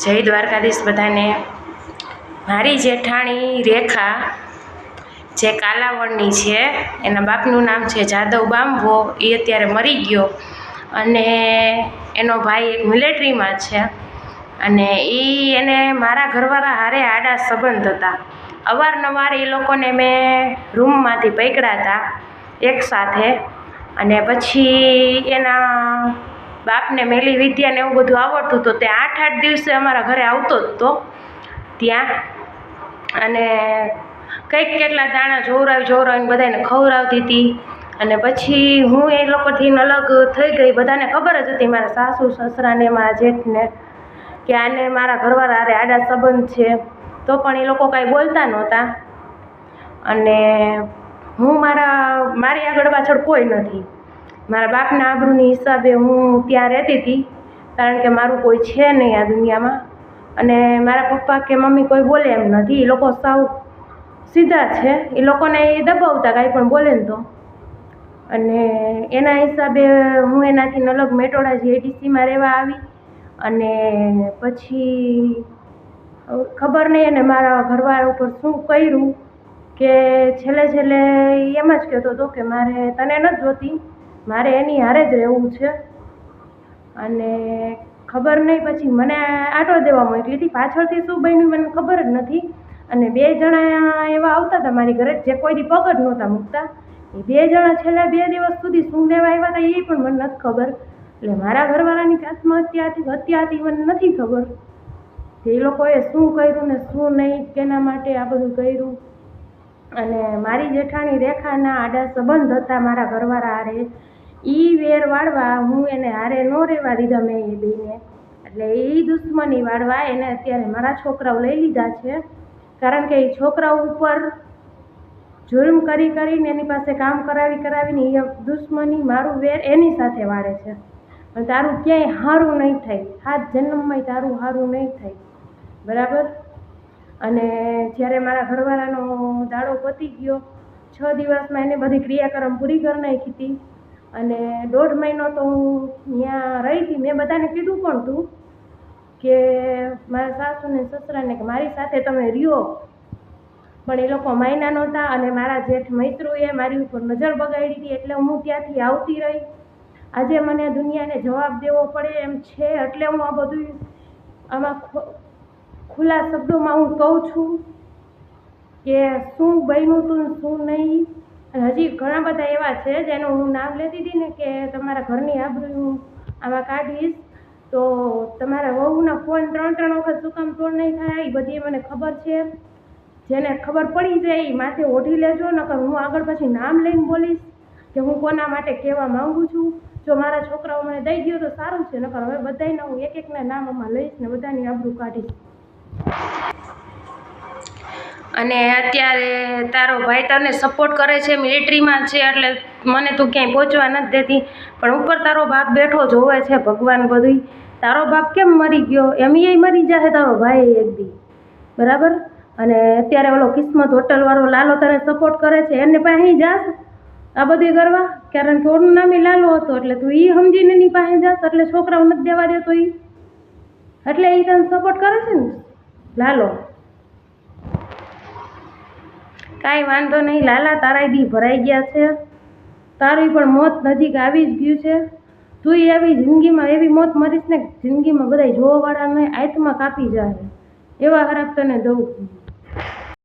જય દ્વારકાધીશ બધાને. મારી જેઠાણી રેખા, જે કાલાવડની છે, એના બાપનું નામ છે જાદવ બાંભો, એ અત્યારે મરી ગયો. અને એનો ભાઈ એક મિલિટરીમાં છે. અને એ એને મારા ઘરવાળા હારે આડા સંબંધ હતા. અવારનવાર એ લોકોને મેં રૂમમાંથી પકડ્યા હતા એક સાથે. અને પછી એના બાપને મેલી વિદ્યાને એવું બધું આવડતું તો તે આઠ આઠ દિવસે અમારા ઘરે આવતો જ તો ત્યાં. અને કંઈક કેટલા દાણા જોવરાવી જોવરાવીને બધાને ખવડાવતી હતી. અને પછી હું એ લોકોથી અલગ થઈ ગઈ. બધાને ખબર જ હતી મારા સાસુ, સસરાને, મારા જેઠને કે આને મારા ઘરવાળા હારે આડા સંબંધ છે. તો પણ એ લોકો કાંઈ બોલતા નહોતા. અને હું મારા, મારી આગળ પાછળ કોઈ નથી. મારા બાપના આબરૂની હિસાબે હું ત્યાં રહેતી હતી, કારણ કે મારું કોઈ છે નહીં આ દુનિયામાં. અને મારા પપ્પા કે મમ્મી કોઈ બોલે એમ નથી, એ લોકો સાવ સીધા છે. એ લોકોને એ દબાવતા કાંઈ પણ બોલે ને તો. અને એના હિસાબે હું એનાથી અલગ મેટોડા જીઆઈડીસીમાં રહેવા આવી અને પછી ખબર નહીં એને મારા ઘરવાળા ઉપર શું કર્યું કે છેલ્લે છેલ્લે એમ જ કહેતો હતો કે મારે તને નથી જોતી. મારે એની હારે જ રહેવું છે. અને ખબર નહીં પછી મને આંટો દેવા મોકલી હતી પાછળથી શું બન્યું મને ખબર જ નથી. અને બે જણા એવા આવતા હતા મારી ઘરે, જે કોઈ દી પગ જ નહોતા મૂકતા. એ બે જણા છેલ્લા બે દિવસ સુધી શું લેવા આવ્યા હતા એ પણ મને નથી ખબર. એટલે મારા ઘરવાળાની આત્મહત્યા હતી હત્યા હતી મને નથી ખબર. એ લોકોએ શું કર્યું ને શું નહીં, કેના માટે આ બધું કર્યું. અને મારી જેઠાણી રેખાના આડા સંબંધ હતા મારા ઘરવાળા હારે. એ વેર વાળવા હું એને હારે ન રહેવા દીધા મેં એ બેને. એટલે એ દુશ્મની વાળવા એને અત્યારે મારા છોકરાઓ લઈ લીધા છે. કારણ કે એ છોકરાઓ ઉપર જુલ્મ કરી કરીને એની પાસે કામ કરાવી કરાવીને એ દુશ્મની મારું વેર એની સાથે વાળે છે. પણ તારું ક્યાંય સારું નહીં થાય. હાથ જન્મમાંય તારું સારું નહીં થાય. બરાબર? અને જ્યારે મારા ઘરવાળાનો દાડો પતી ગયો, છ દિવસમાં એને બધી ક્રિયાક્રમ પૂરી કરી નાખી હતી. અને દોઢ મહિનો તો હું ત્યાં રહી હતી મેં બધાને કીધું પણ હતું કે મારા સાસુને સસરાને કે મારી સાથે તમે રહ્યો. પણ એ લોકો માયના નહોતા અને મારા જેઠ મૈત્રુએ મારી ઉપર નજર બગાડી હતી એટલે હું ત્યાંથી આવતી રહી. આજે મને દુનિયાને જવાબ દેવો પડે એમ છે એટલે હું આ બધું આમાં ખુલ્લા શબ્દોમાં હું કહું છું કે શું બન્યું હતું શું નહીં. હજી ઘણા બધા એવા છે જેનું હું નામ લેતી હતી ને કે તમારા ઘરની આબરૂ આમાં કાઢીશ. તો તમારા વહુના ફોન ત્રણ ત્રણ વખત શું કામ તોડ નહીં થાય એ બધી મને ખબર છે. જેને ખબર પડી જાય એ માથે ઓઢી લેજો, નકર હું આગળ પછી નામ લઈને બોલીશ કે હું કોના માટે કહેવા માંગુ છું. જો મારા છોકરાઓ મને દઈ ગયો તો સારું છે, નકર હવે બધાયના હું એક એકના નામ આમાં લઈશ ને બધાની આબરૂ કાઢીશ. અને અત્યારે તારો ભાઈ તને સપોર્ટ કરે છે મિલિટરીમાં છે, એટલે મને તું ક્યાંય પહોંચવા નથી દેતી. પણ ઉપર તારો બાપ બેઠો જોવે છે, ભગવાન બધુંય. તારો બાપ કેમ મરી ગયો? એમ એ મરી જશે તારો ભાઈ એક દી. બરાબર? અને અત્યારે ઓલો કિસ્મત હોટલવાળો લાલો તને સપોર્ટ કરે છે, એને પાસે જાસ. આ બધું કરવા? કારણ કે ઓનું નામ લાલો હતો, એટલે તું એ સમજીને એની પાસે જાસ, એટલે છોકરાઓ નથી દેવા દેતો એ એટલે એ તને સપોર્ટ કરે છે ને? લાલો. કાંઈ વાંધો નહીં. લાલા તારાય દી ભરાઈ ગયા છે. તારું પણ મોત નજીક આવી જ ગયું છે. તું એવી જિંદગીમાં, એવી મોત મરીશ ને જિંદગીમાં બધા જોવાવાળાને આત્મા કાપી જાય એવા ખરાબ તને દઉં